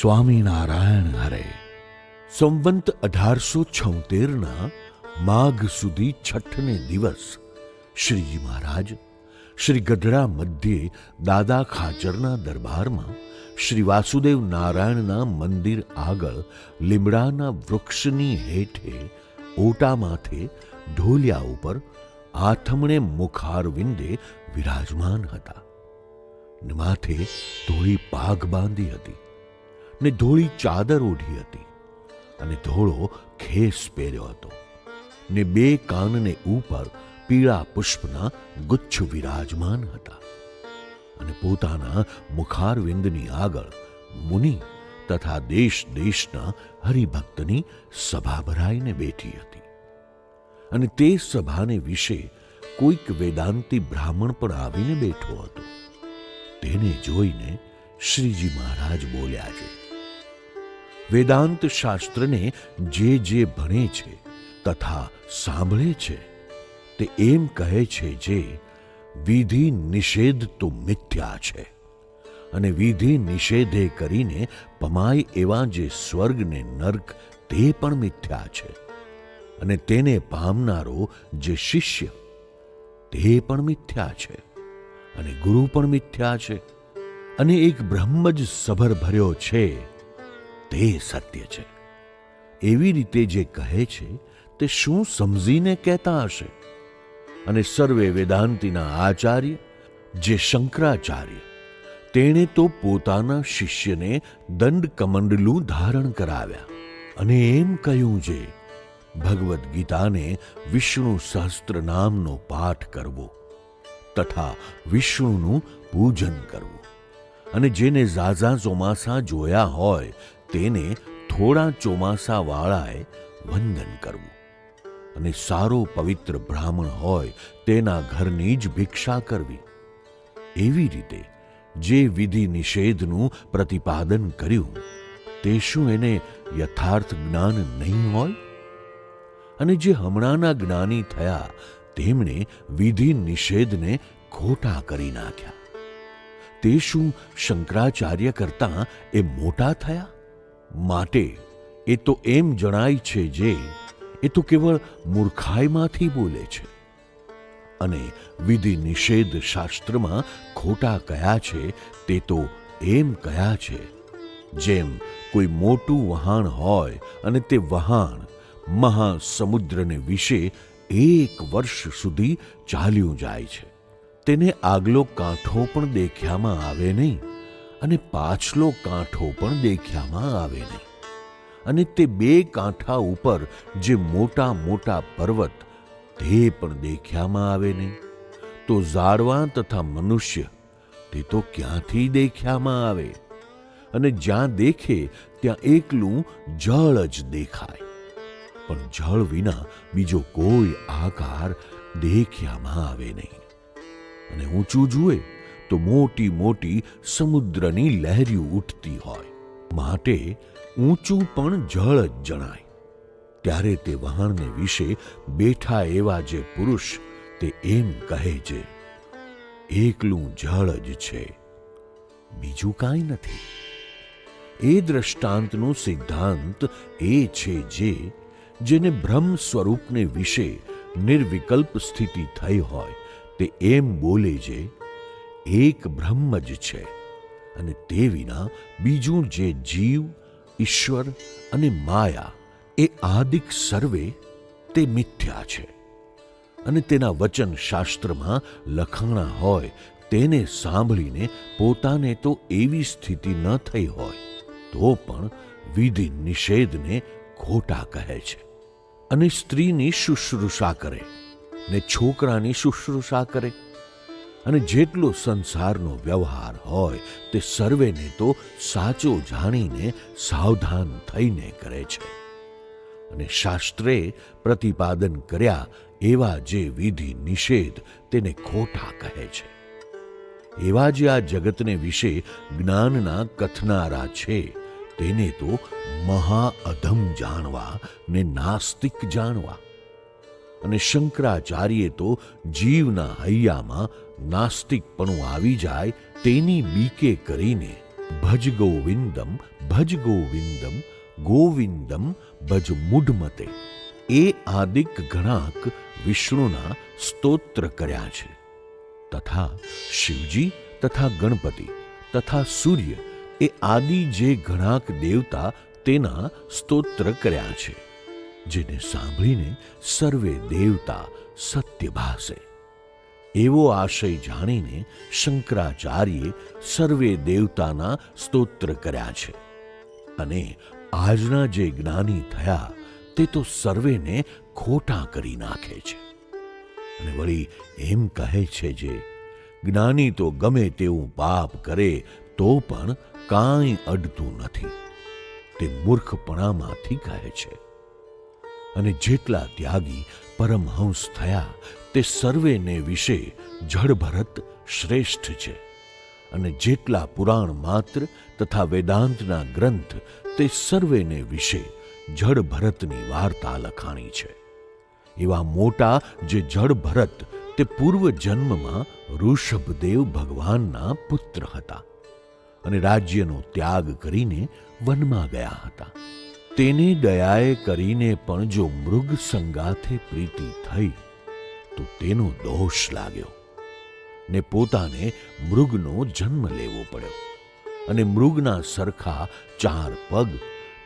સ્વામિનારાયણ હરે. સંવંત અઢારસો છોતેરના માઘ સુધી છઠને દિવસ શ્રીજી મહારાજ શ્રી ગઢડા મધ્યે દાદા ખાચરના દરબારમાં શ્રી વાસુદેવ નારાયણના મંદિર આગળ લીમડાના વૃક્ષની હેઠે ઓટા માથે ઢોલિયા ઉપર આથમણે મુખારવિંદે વિરાજમાન હતા. માથે ધોળી પાઘ બાંધી હતી. ને ધોળી ચાદર ઓઢી હતી અને ધોળો ખેસ પહેર્યો હતો ને બે કાનને ઉપર પીળા પુષ્પના ગુચ્છ વિરાજમાન હતા અને પોતાના મુખારવિંદની આગળ મુનિ તથા દેશ દેશના હરિભક્તની સભા ભરાઈને બેઠી હતી. અને તે સભાને વિશે કોઈક વેદાંતિ બ્રાહ્મણ પણ આવીને બેઠો હતો. તેને જોઈને શ્રીજી મહારાજ બોલ્યા છે વેદાંત શાસ્ત્રને જે જે ભણે છે, તથા સાંભળે છે, તે એમ કહે છે જે, વિધિ નિષેધ તો મિથ્યા છે. અને વિધિ નિષેધે કરીને પમાય એવા જે સ્વર્ગ ને નર્ક, તે પણ મિથ્યા છે. અને તેને પામનારો જે શિષ્ય, તે પણ મિથ્યા છે. અને ગુરુ પણ મિથ્યા છે. અને એક બ્રહ્મ જ સભર ભર્યો છે. તે સત્ય છે. એવી રીતે જે કહે છે, તે શું સમજીને કહેતા હશે? અને સર્વે વેદાંતિના આચાર્ય, જે શંકરાચાર્ય, તેણે તો પોતાના શિષ્યને દંડ કમંડલું ધારણ કરાવ્યા. અને એમ કહ્યું જે, ભગવદ્ ગીતાને વિષ્ણુ સહસ્ત્ર નામનો પાઠ કરવો, તથા વિષ્ણુનું પૂજન કરવું. અને જેને ઝાઝા ચોમાસા જોયા હોય તેને થોડા ચોમાસા વાળાએ વંદન કરવું. અને સારો પવિત્ર બ્રાહ્મણ હોય તેના ઘરની જ ભિક્ષા કરવી. એવી રીતે જે વિધિ નિષેધનું પ્રતિપાદન કર્યું, તે શું એને યથાર્થ જ્ઞાન નહીં હોય? અને જે હમણાંના જ્ઞાની થયા, તેમણે વિધિ નિષેધને ખોટા કરી નાખ્યા. તે શું શંકરાચાર્ય કરતાં એ મોટા થયા? માટે એ તો એમ જણાય છે જે, એ તો કેવળ મૂર્ખાઈમાંથી બોલે છે. અને વિધિ નિષેધ શાસ્ત્રમાં ખોટા કયા છે, તે તો એમ કયા છે. જેમ કોઈ મોટું વહાણ હોય અને તે વહાણ મહાસમુદ્રને વિશે એક વર્ષ સુધી ચાલ્યું જાય છે. તેને આગલો કાંઠો પણ દેખ્યામાં આવે નહીં. અને પાછલો કાંઠો પણ દેખ્યામાં આવે નહીં. અને તે બે કાંઠા ઉપર જે મોટા મોટા પર્વત, તે પણ દેખ્યામાં આવે નહીં. તો ઝાડવા તથા મનુષ્ય, તે તો ક્યાંથી દેખ્યામાં આવે? અને જ્યાં દેખે, ત્યાં એકલું જળ જ દેખાય. પણ જળ વિના બીજો કોઈ આકાર દેખ્યામાં આવે નહીં. અને ઊંચું જુએ તો મોટી મોટી સમુદ્રની લહેરીઓ ઉઠતી હોય. માટે ઊંચું પણ જળ જ જણાય. ત્યારે તે વહાણને વિશે બેઠા એવા જે પુરુષ તે એમ કહે છે, એકલું જળ જ છે, બીજું કાંઈ નથી. એ દ્રષ્ટાંતનો સિદ્ધાંત એ છે જે, જેને બ્રહ્મ સ્વરૂપને વિશે નિર્વિકલ્પ સ્થિતિ થઈ હોય, તે એમ બોલે છે એક બ્રહ્મ જ છે અને તે વિના બીજું જે જીવ, ઈશ્વર અને માયા એ આદિક સર્વે તે મિથ્યા છે. અને તેના વચન શાસ્ત્રમાં લખાણા હોય તેને સાંભળીને પોતાને તો એવી સ્થિતિ ન થઈ હોય, તો પણ વિધિ નિષેધને ખોટા કહે છે. અને સ્ત્રીની શુશ્રુષા કરે ને છોકરાની શુશ્રુષા કરે. અને જેટલો સંસારનો વ્યવહાર હોય તે સર્વેને તો સાચો જાણીને સાવધાન થઈને કરે છે. અને શાસ્ત્રે પ્રતિપાદન કર્યા એવા જે વિધિ નિષેધ તેને ખોટા કહે છે. એવા જે આ જગતને વિશે જ્ઞાનના કથનારા છે. તેને તો મહા અધમ જાણવા ને નાસ્તિક જાણવા. અને શંકરાચાર્ય તો જીવના હૈયામાં નાસ્તિકપણું આવી જાય તેની બીકે કરીને ભજ ગોવિંદમ ભજ ગોવિંદમ ગોવિંદમ ભજ મૂઢમતે. એ આદિક ઘણાક વિષ્ણુના સ્તોત્ર કર્યા છે. તથા શિવજી તથા ગણપતિ તથા સૂર્ય એ આદિ જે ઘણાક દેવતા તેના સ્તોત્ર કર્યા છે. જેને સાંભળીને સર્વે દેવતા સત્ય ભાસે. એવો આશય જાણીને શંકરાચાર્યે સર્વે દેવતાના સ્તોત્ર કર્યા છે. અને આજના જે જ્ઞાની થયા, તે તો સર્વેને ખોટા કરી નાખે છે. અને વળી એમ કહે છે જે, જ્ઞાની તો ગમે તેવું પાપ કરે, તો પણ કાંઈ અડતું નથી. તે મૂર્ખપણામાંથી કહે છે. અને જેટલા ત્યાગી પરમહંસ થયા તે સર્વેને વિશે જળભરત શ્રેષ્ઠ છે. અને જેટલા પુરાણ માત્ર તથા વેદાંતના ગ્રંથ તે સર્વેને વિશે જળભરતની વાર્તા લખાણી છે. એવા મોટા જે જળભરત તે પૂર્વ જન્મમાં ઋષભદેવ ભગવાનના પુત્ર હતા અને રાજ્યનો ત્યાગ કરીને વનમાં ગયા હતા. તેને દયાએ કરીને પણ જો મૃગ સંગાથે પ્રીતિ થઈ, તો તેનો દોષ લાગ્યો ને પોતાને મૃગનો જન્મ લેવો પડ્યો અને મૃગના સરખા ચાર પગ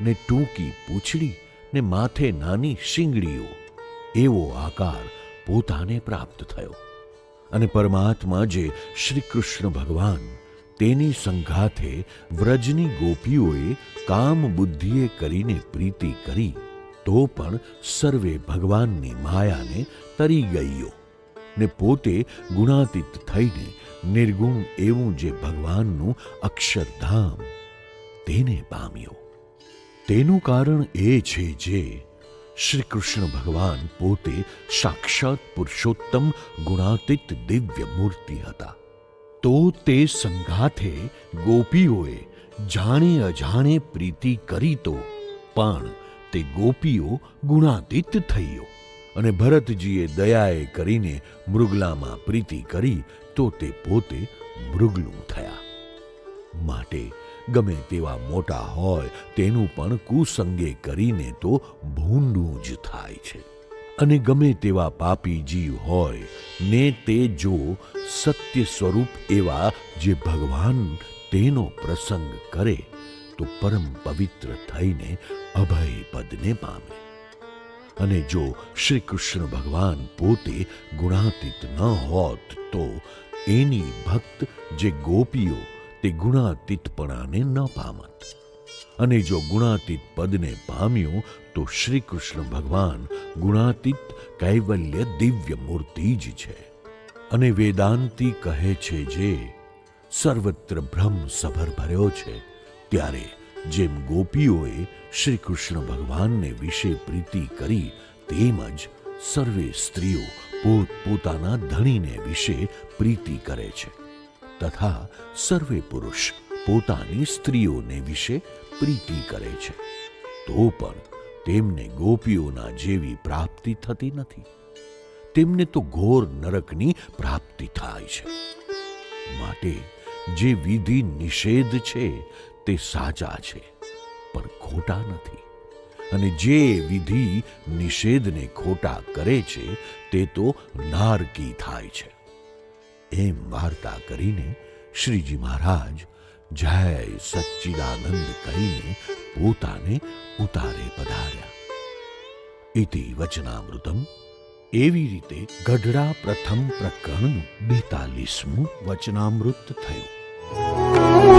ને ટૂંકી પૂંછડી ને માથે નાની શિંગડીઓ એવો આકાર પોતાને પ્રાપ્ત થયો. અને પરમાત્મા જે શ્રી કૃષ્ણ ભગવાન તેની સંઘાથે વ્રજની ગોપીઓએ કામ બુદ્ધિએ કરીને પ્રીતિ કરી, તો પણ સર્વે ભગવાનની માયાને તરી ગઈયો ને પોતે ગુણાતીત થઈને નિર્ગુણ એવું જે ભગવાનનું અક્ષરધામ તેને પામ્યો. તેનું કારણ એ છે જે શ્રી કૃષ્ણ ભગવાન પોતે સાક્ષાત પુરુષોત્તમ ગુણાતીત દિવ્ય મૂર્તિ હતા. તો તે સંગાથે ગોપીઓએ જાણે અજાણે પ્રીતિ કરી તો, પણ તે ગોપીઓ ગુણાતીત થઈયો અને ભરતજીએ દયાએ કરીને મૃગલામાં પ્રીતિ કરી તો તે પોતે મૃગલું થયા. માટે ગમે તેવા મોટા હોય તેનું પણ કુસંગે કરીને તો ભૂંડું જ થાય છે. અને ગમે તેવા પાપી જીવ હોય, ને તે જો સત્ય સ્વરૂપ એવા જે ભગવાન તેનો પ્રસંગ કરે, તો પરમ પવિત્ર થઈને અભય પદને પામે. અને જો શ્રી કૃષ્ણ ભગવાન પોતે ગુણાતીત ન હોત, તો એની ભક્ત જે ગોપીઓ, તે ગુણાતીતપણાને ન પામત. અને જો ગુણાતીત પદને પામ્યો તો શ્રી કૃષ્ણ ભગવાન ગુણાતીત કૈવલ્ય દિવ્ય મૂર્તિ જ છે. અને વેદાંતિ કહે છે જે, સર્વત્ર ભ્રમ સભર ભર્યો છે, ત્યારે જેમ ગોપીઓએ શ્રી કૃષ્ણ ભગવાનને વિશે પ્રીતિ કરી તેમજ સર્વે સ્ત્રીઓ પોત પોતાના ધણીને વિશે પ્રીતિ કરે છે. તથા સર્વે પુરુષ પોતાની સ્ત્રીઓને વિશે પ્રીતિ કરે છે. તો પણ તેમને ગોપીઓના જેવી પ્રાપ્તિ થતી નથી. તેમને તો ઘોર નરકની પ્રાપ્તિ થાય છે. માટે જે વિધિ નિષેધ છે, તે સાચા છે, પણ ખોટા નથી. અને જે વિધિ નિષેધને ખોટા કરે છે, તે તો નારકી થાય છે. એમ વાર્તા કરીને શ્રીજી મહારાજ જય સચ્ચિદાનંદ કહીને પોતાને ઉતારે પધાર્યા. ઇતિ વચનામૃતમ. એવી રીતે ગઢડા પ્રથમ પ્રકરણનું બેતાલીસમું વચનામૃત થયું.